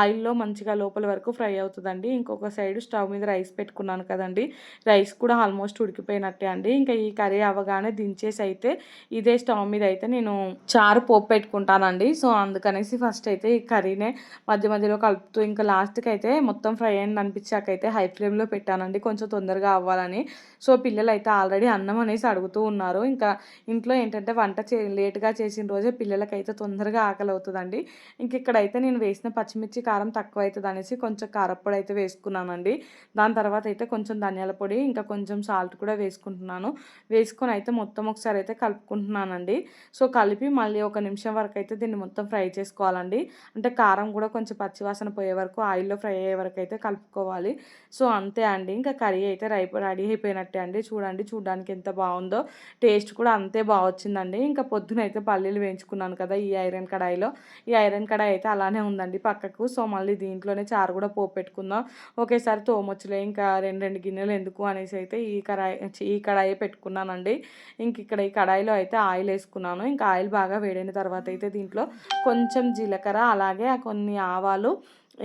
ఆయిల్లో మంచి మంచిగా లోపల వరకు ఫ్రై అవుతుందండి. ఇంకొక సైడ్ స్టవ్ మీద రైస్ పెట్టుకున్నాను కదండి. రైస్ కూడా ఆల్మోస్ట్ ఉడికిపోయినట్టే అండి. ఇంకా ఈ కర్రీ అవ్వగానే దించేసి అయితే ఇదే స్టవ్ మీద అయితే నేను చారు పోపు పెట్టుకుంటానండి. సో అందుకనేసి ఫస్ట్ అయితే ఈ కర్రీనే మధ్య మధ్యలో కలుపుతూ ఇంకా లాస్ట్కి అయితే మొత్తం ఫ్రై అయింది అనిపించాక అయితే హై ఫ్లేమ్లో పెట్టానండి. కొంచెం తొందరగా అవ్వాలని. సో పిల్లలు అయితే ఆల్రెడీ అన్నం అనేసి అడుగుతూ ఉన్నారు. ఇంకా ఇంట్లో ఏంటంటే వంట చే లేట్గా చేసిన రోజే పిల్లలకైతే తొందరగా ఆకలి అవుతుందండి ఇంక ఇక్కడైతే నేను వేసిన పచ్చిమిర్చి కారం తక్కువ అవుతుంది అనేసి కొంచెం కారప్పొడి అయితే వేసుకున్నానండి. దాని తర్వాత అయితే కొంచెం ధనియాల పొడి ఇంకా కొంచెం సాల్ట్ కూడా వేసుకుంటున్నాను. వేసుకొని అయితే మొత్తం ఒకసారి అయితే కలుపుకుంటున్నానండి. సో కలిపి మళ్ళీ ఒక నిమిషం వరకు అయితే దీన్ని మొత్తం ఫ్రై చేసుకోవాలండి. అంటే కారం కూడా కొంచెం పచ్చివాసన పోయే వరకు ఆయిల్లో ఫ్రై అయ్యే వరకు అయితే కలుపుకోవాలి. సో అంతే అండి. ఇంకా కర్రీ అయితే రై రెడీ అయిపోయినట్టే అండి. చూడండి చూడడానికి ఎంత బాగుందో. టేస్ట్ కూడా అంతే బాగా వచ్చిందండి ఇంకా పొద్దున అయితే పల్లీలు వేయించుకున్నాను కదా ఈ ఐరన్ కడాయిలో. ఈ ఐరన్ కడాయి అయితే అలానే ఉందండి పక్కకు. సో మళ్ళీ దీంట్లోనే చారు కూడా పోపు పెట్టుకుందాం. ఒకేసారి తోమొచ్చులే ఇంకా రెండు రెండు గిన్నెలు ఎందుకు అనేసి అయితే ఈ కడాయి ఈ కడాయి పెట్టుకున్నానండి. ఇంక ఇక్కడ ఈ కడాయిలో అయితే ఆయిల్ వేసుకున్నాను. ఇంకా ఆయిల్ బాగా వేడైన తర్వాత అయితే దీంట్లో కొంచెం జీలకర్ర అలాగే కొన్ని ఆవాలు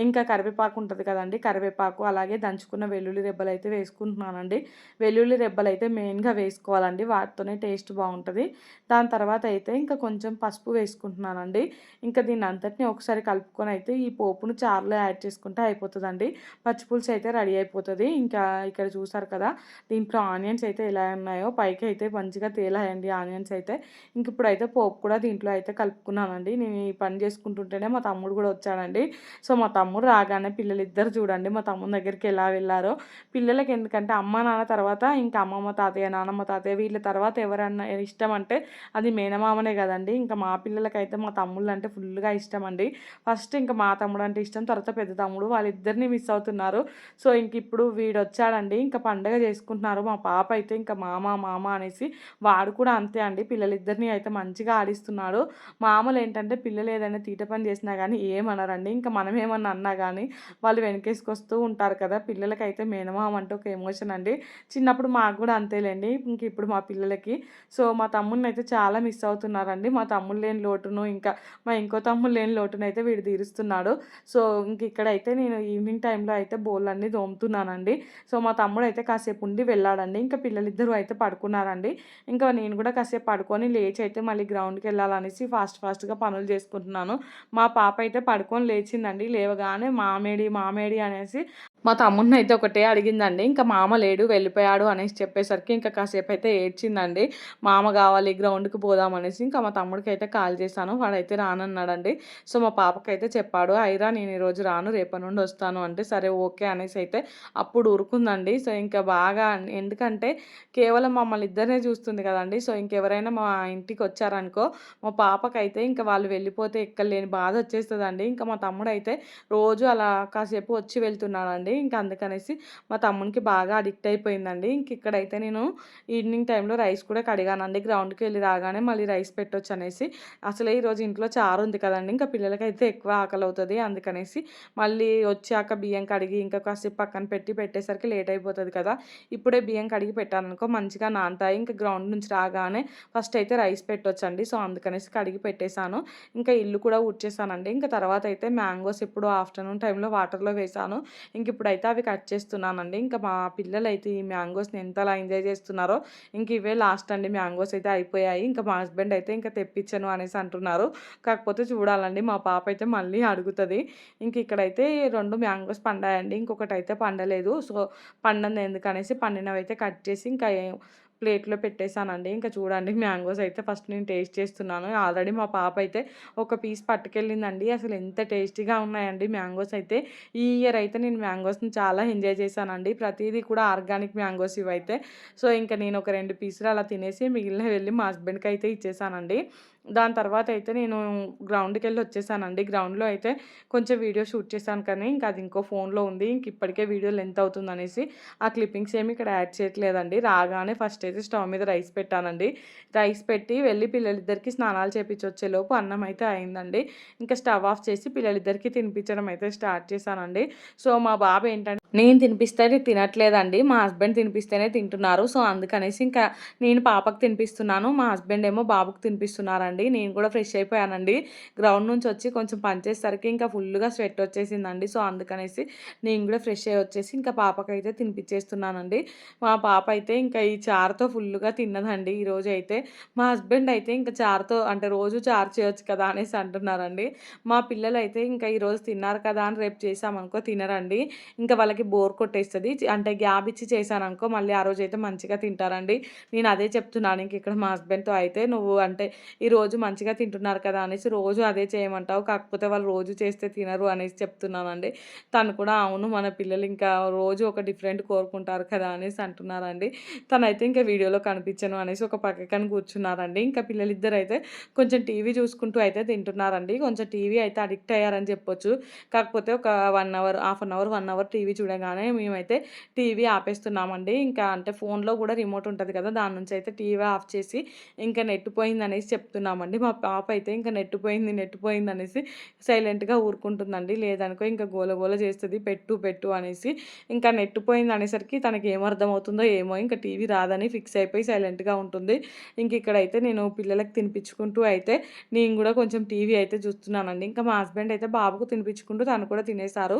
ఇంకా కరివేపాకు ఉంటుంది కదండి. కరివేపాకు అలాగే దంచుకున్న వెల్లుల్లి రెబ్బలు అయితే వేసుకుంటున్నానండి. వెల్లుల్లి రెబ్బలు అయితే మెయిన్గా వేసుకోవాలండి. వాటితోనే టేస్ట్ బాగుంటుంది. దాని తర్వాత అయితే ఇంకా కొంచెం పసుపు వేసుకుంటున్నానండి. ఇంకా దీన్ని అంతటిని ఒకసారి కలుపుకొని అయితే ఈ పోపును చారులో యాడ్ చేసుకుంటే అయిపోతుందండి. పచ్చిపులుసు అయితే రెడీ అయిపోతుంది. ఇంకా ఇక్కడ చూసారు కదా దీంట్లో ఆనియన్స్ అయితే ఎలా ఉన్నాయో పైకి అయితే మంచిగా తేలాయండి ఆనియన్స్ అయితే. ఇంక ఇప్పుడైతే పోపు కూడా దీంట్లో అయితే కలుపుకున్నానండి. నేను ఈ పని చేసుకుంటుంటేనే మా తమ్ముడు కూడా వచ్చాడండి. సో మా తమ్ముడు రాగానే పిల్లలు ఇద్దరు చూడండి మా తమ్ముడు దగ్గరికి ఎలా వెళ్ళారో. పిల్లలకి ఎందుకంటే అమ్మ నాన్న తర్వాత ఇంకా అమ్మమ్మ తాతయ్య నాన్నమ్మ తాతయ్య వీళ్ళ తర్వాత ఎవరన్నా ఇష్టం అంటే అది మేనమామనే కదండి. ఇంకా మా పిల్లలకైతే మా తమ్ముళ్ళు అంటే ఫుల్గా ఇష్టం అండి. ఫస్ట్ ఇంకా మా తమ్ముడు అంటే ఇష్టం తర్వాత పెద్ద తమ్ముడు వాళ్ళిద్దరిని మిస్ అవుతున్నారు. సో ఇంక ఇప్పుడు వీడు వచ్చాడండి ఇంకా పండగ చేసుకుంటున్నారు. మా పాప అయితే ఇంకా మామ మామ అనేసి వాడు కూడా అంతే అండి. పిల్లలిద్దరిని అయితే మంచిగా ఆడిస్తున్నాడు. మామూలు ఏంటంటే పిల్లలు ఏదైనా తీట పని చేసినా కానీ ఏమనరండి. ఇంకా మనం ఏమన్నా అన్నా కానీ వాళ్ళు వెనకేసుకొస్తూ ఉంటారు కదా పిల్లలకైతే మేనమామ అంటే ఒక ఎమోషన్ అండి. చిన్నప్పుడు మాకు కూడా అంతేలేండి ఇంక ఇప్పుడు మా పిల్లలకి. సో మా తమ్ముడిని అయితే చాలా మిస్ అవుతున్నారండి. మా తమ్ముడు లేని లోటును ఇంకా మా ఇంకో తమ్ముడు లేని లోటును అయితే వీడు తీరుస్తున్నాడు. సో ఇంక ఇక్కడైతే నేను ఈవినింగ్ టైంలో అయితే బోళ్ళన్నీ దోముతున్నానండి. సో మా తమ్ముడు అయితే కాసేపు ఉండి వెళ్ళాడండి. ఇంకా పిల్లలిద్దరూ అయితే పడుకున్నారండి. ఇంకా నేను కూడా కాసేపు పడుకొని లేచి అయితే మళ్ళీ గ్రౌండ్కి వెళ్ళాలనేసి ఫాస్ట్ ఫాస్ట్గా పనులు చేసుకుంటున్నాను. మా పాప అయితే పడుకొని లేచిందండి లేవగా లేవగానే మామేడి మామేడి అనేసి మా తమ్ముడిని అయితే ఒకటే అడిగిందండి ఇంకా మామ లేడు వెళ్ళిపోయాడు అనేసి చెప్పేసరికి ఇంకా కాసేపు అయితే ఏడ్చిందండి. మామ కావాలి గ్రౌండ్కి పోదాం అనేసి ఇంకా మా తమ్ముడికి అయితే కాల్ చేశాను. వాడైతే రానన్నాడండి. సో మా పాపకైతే చెప్పాడు అయిరా నేను ఈరోజు రాను రేపటి నుండి వస్తాను అంటే సరే ఓకే అనేసి అయితే అప్పుడు ఉరుకుందండి సో ఇంకా బాగా ఎందుకంటే కేవలం మమ్మల్ని ఇద్దరినే చూస్తుంది కదండి. సో ఇంకెవరైనా మా ఇంటికి వచ్చారనుకో మా పాపకైతే ఇంకా వాళ్ళు వెళ్ళిపోతే ఎక్కలేని బాధ వచ్చేస్తుందండి. ఇంకా మా తమ్ముడు అయితే రోజు అలా కాసేపు వచ్చి వెళ్తున్నాడండి. ఇంకా అందుకనేసి మా తమ్మునికి బాగా అడిక్ట్ అయిపోయిందండి. ఇంక ఇక్కడైతే నేను ఈవినింగ్ టైంలో రైస్ కూడా కడిగానండి. గ్రౌండ్కి వెళ్ళి రాగానే మళ్ళీ రైస్ పెట్టొచ్చు అనేసి అసలే ఈరోజు ఇంట్లో చారు ఉంది కదండి. ఇంకా పిల్లలకైతే ఎక్కువ ఆకలి అవుతుంది. అందుకనేసి మళ్ళీ వచ్చాక బియ్యం కడిగి ఇంకా కాసేపు పక్కన పెట్టి పెట్టేసరికి లేట్ అయిపోతుంది కదా. ఇప్పుడే బియ్యం కడిగి పెట్టాననుకో మంచిగా నాంతాయి ఇంకా గ్రౌండ్ నుంచి రాగానే ఫస్ట్ అయితే రైస్ పెట్టొచ్చండి. సో అందుకనేసి కడిగి పెట్టేశాను. ఇంకా ఇల్లు కూడా ఊడ్చేసానండి ఇంకా తర్వాత అయితే మ్యాంగోస్ ఇప్పుడు ఆఫ్టర్నూన్ టైంలో వాటర్లో వేసాను ఇంక ఇప్పుడైతే అవి కట్ చేస్తున్నానండి. ఇంకా మా పిల్లలు అయితే ఈ మ్యాంగోస్ని ఎంతలా ఎంజాయ్ చేస్తున్నారో ఇంక ఇవే లాస్ట్ అండి. మ్యాంగోస్ అయితే అయిపోయాయి. ఇంకా మా హస్బెండ్ అయితే ఇంకా తెప్పించను అనేసి అంటున్నారు. కాకపోతే చూడాలండి. మా పాప అయితే మళ్ళీ అడుగుతుంది. ఇంక ఇక్కడైతే రెండు మ్యాంగోస్ పండాయండి. ఇంకొకటి అయితే పండలేదు. సో పండంది ఎందుకనేసి పండినవి అయితే కట్ చేసి ఇంకా ప్లేట్‌లో పెట్టేసానండి. ఇంకా చూడండి మ్యాంగోస్ అయితే ఫస్ట్ నేను టేస్ట్ చేస్తున్నాను. ఆల్రెడీ మా పాప అయితే ఒక పీస్ పట్టుకెళ్ళిందండి. అసలు ఎంత టేస్టీగా ఉన్నాయండి మ్యాంగోస్ అయితే. ఈ ఇయర్ అయితే నేను మ్యాంగోస్‌ని చాలా ఎంజాయ్ చేశానండి. ప్రతిదీ కూడా ఆర్గానిక్ మ్యాంగోస్ ఇవైతే. సో, ఇంక నేను ఒక రెండు పీసులు అలా తినేసి మిగిలిన వెళ్ళి మా హస్బెండ్‌కి అయితే ఇచ్చేసానండి. దాని తర్వాత అయితే నేను గ్రౌండ్కి వెళ్ళి వచ్చేసానండి. గ్రౌండ్‌లో అయితే కొంచెం వీడియో షూట్ చేశాను కానీ ఇంకా అది ఇంకో ఫోన్‌లో ఉంది. ఇంక ఇప్పటికే వీడియో లెంత్ అవుతుందనేసి ఆ క్లిప్పింగ్స్ ఏమి ఇక్కడ యాడ్ చేయట్లేదండి. రాగానే ఫస్ట్ అయితే స్టవ్ మీద రైస్ పెట్టానండి. రైస్ పెట్టి వెళ్ళి పిల్లలిద్దరికీ స్నానాలు చేపించొచ్చేలోపు అన్నం అయితే అయిందండి. ఇంకా స్టవ్ ఆఫ్ చేసి పిల్లలిద్దరికీ తినిపించడం అయితే స్టార్ట్ చేశానండి. సో, మా బాబు ఏంటంటే నేను తినిపిస్తే తినట్లేదండి. మా హస్బెండ్ తినిపిస్తేనే తింటున్నారు. సో, అందుకనేసి ఇంకా నేను పాపకు తినిపిస్తున్నాను. మా హస్బెండ్ ఏమో బాబుకి తినిపిస్తున్నారండి. నేను కూడా ఫ్రెష్ అయిపోయానండి. గ్రౌండ్ నుంచి వచ్చి కొంచెం పనిచేసేసరికి ఇంకా ఫుల్‌గా స్వెట్ వచ్చేసిందండి. సో, అందుకనేసి నేను కూడా ఫ్రెష్ అయ్యి వచ్చేసి ఇంకా పాపకైతే తినిపించేస్తున్నానండి. మా పాప అయితే ఇంకా ఈ చారుతో ఫుల్‌గా తిన్నదండి ఈరోజైతే. మా హస్బెండ్ అయితే ఇంకా చారుతో అంటే రోజు చారు చేయొచ్చు కదా! అనేసి అంటున్నారండి. మా పిల్లలు అయితే ఇంకా ఈరోజు తిన్నారు కదా! అని రేపు చేశామనుకో తినరండి. ఇంకా వాళ్ళకి బోర్ కొట్టేస్తుంది అంటే గ్యాప్ ఇచ్చి చేశాను అనుకో మళ్ళీ ఆ రోజు అయితే మంచిగా తింటారండి. నేను అదే చెప్తున్నాను ఇంక ఇక్కడ మా హస్బెండ్‌తో అయితే నువ్వు అంటే ఈరోజు మంచిగా తింటున్నారు కదా! అనేసి రోజు అదే చేయమంటావు. కాకపోతే వాళ్ళు రోజు చేస్తే తినరు అనేసి చెప్తున్నానండి. తను కూడా అవును మన పిల్లలు ఇంకా రోజు ఒక డిఫరెంట్ కోరుకుంటారు కదా! అనేసి అంటున్నారండి. తనైతే ఇంకా వీడియోలో కనిపించను అనేసి ఒక పక్కకని కూర్చున్నారండి. ఇంకా పిల్లలిద్దరైతే కొంచెం టీవీ చూసుకుంటూ అయితే తింటున్నారండి. కొంచెం టీవీ అయితే అడిక్ట్ అయ్యారని చెప్పొచ్చు. కాకపోతే ఒక one hour, half an hour, one hour TV చూడగానే మేమైతే టీవీ ఆపేస్తున్నామండి. ఇంకా అంటే ఫోన్‌లో కూడా రిమోట్ ఉంటుంది కదా! దాని నుంచి అయితే టీవీ ఆఫ్ చేసి ఇంకా నెట్ పోయిందనేసి చెప్తున్నామండి. మా పాప అయితే ఇంకా నెట్ పోయింది, నెట్ సైలెంట్‌గా ఊరుకుంటుందండి. లేదనుకో ఇంకా గోల గోల పెట్టు, పెట్టు అనేసి. ఇంకా నెట్ పోయింది అనేసరికి తనకి ఏమర్థమవుతుందో ఏమో ఇంకా టీవీ రాదని ఫిక్స్ అయిపోయి సైలెంట్‌గా ఉంటుంది. ఇంక ఇక్కడైతే నేను పిల్లలకు తినిపించుకుంటూ అయితే నేను కూడా కొంచెం టీవీ అయితే చూస్తున్నానండి. ఇంకా మా హస్బెండ్ అయితే బాబుకు తినిపించుకుంటూ తను కూడా తినేసారు.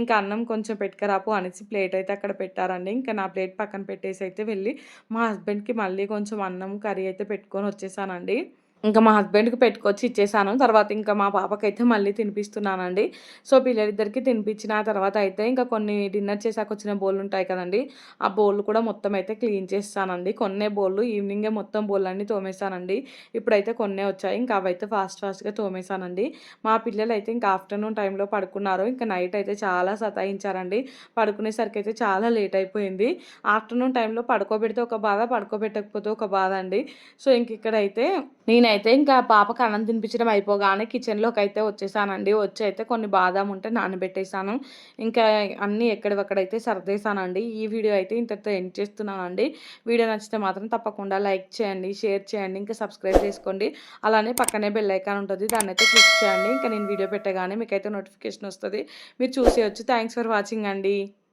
ఇంకా అన్నం కొంచెం పెట్టుకురాపో అనేసి ప్లేట్ అయితే అక్కడ పెట్టారండి. ఇంకా నా ప్లేట్ పక్కన పెట్టేసి అయితే వెళ్ళి మా హస్బెండ్‌కి మళ్ళీ కొంచెం అన్నం, కర్రీ అయితే పెట్టుకొని వచ్చేసానండి. ఇంకా మా హస్బెండ్‌కి పెట్టుకొచ్చి ఇచ్చేసాను. తర్వాత ఇంకా మా పాపకైతే మళ్ళీ తినిపిస్తున్నానండి. సో, పిల్లలిద్దరికీ తినిపించిన తర్వాత అయితే ఇంకా కొన్ని డిన్నర్ చేశాక వచ్చిన బోర్లుంటాయి కదండి ఆ బోళ్ళు కూడా మొత్తం అయితే క్లీన్ చేస్తానండి కొన్నే బోళ్ళు ఈవినింగే మొత్తం బోర్లన్నీ తోమేసానండి. ఇప్పుడైతే కొన్నే వచ్చాయి. ఇంకా అవైతే ఫాస్ట్ ఫాస్ట్‌గా తోమేసానండి. మా పిల్లలు అయితే ఇంకా ఆఫ్టర్‌నూన్ టైంలో పడుకున్నారు. ఇంకా నైట్ అయితే చాలా సతాయించారండి. పడుకునేసరికి అయితే చాలా లేట్ అయిపోయింది. ఆఫ్టర్‌నూన్ టైంలో పడుకోబెడితే ఒక బాధ, పడుకోబెట్టకపోతే ఒక బాధ అండి. సో, ఇంక ఇక్కడైతే నేనైతే ఇంకా పాపకి అన్నం తినిపించడం అయిపోగానే కిచెన్‌లోకి అయితే వచ్చేసానండి. వచ్చి అయితే కొన్ని బాదాం ఉంటే నానబెట్టేసాను. ఇంకా అన్నీ ఎక్కడివక్కడైతే సర్దేశానండి. ఈ వీడియో అయితే ఇంతటితో ఎండ్ చేస్తున్నానండి. వీడియో నచ్చితే మాత్రం తప్పకుండా లైక్ చేయండి, షేర్ చేయండి, ఇంకా సబ్స్క్రైబ్ చేసుకోండి. అలానే పక్కనే బెల్ ఐకాన్ ఉంటది. దాన్నైతే క్లిక్ చేయండి. ఇంకా నేను వీడియో పెట్టగానే మీకైతే నోటిఫికేషన్ వస్తుంది మీరు చూసేయచ్చు థ్యాంక్స్ ఫర్ వాచింగ్ అండి.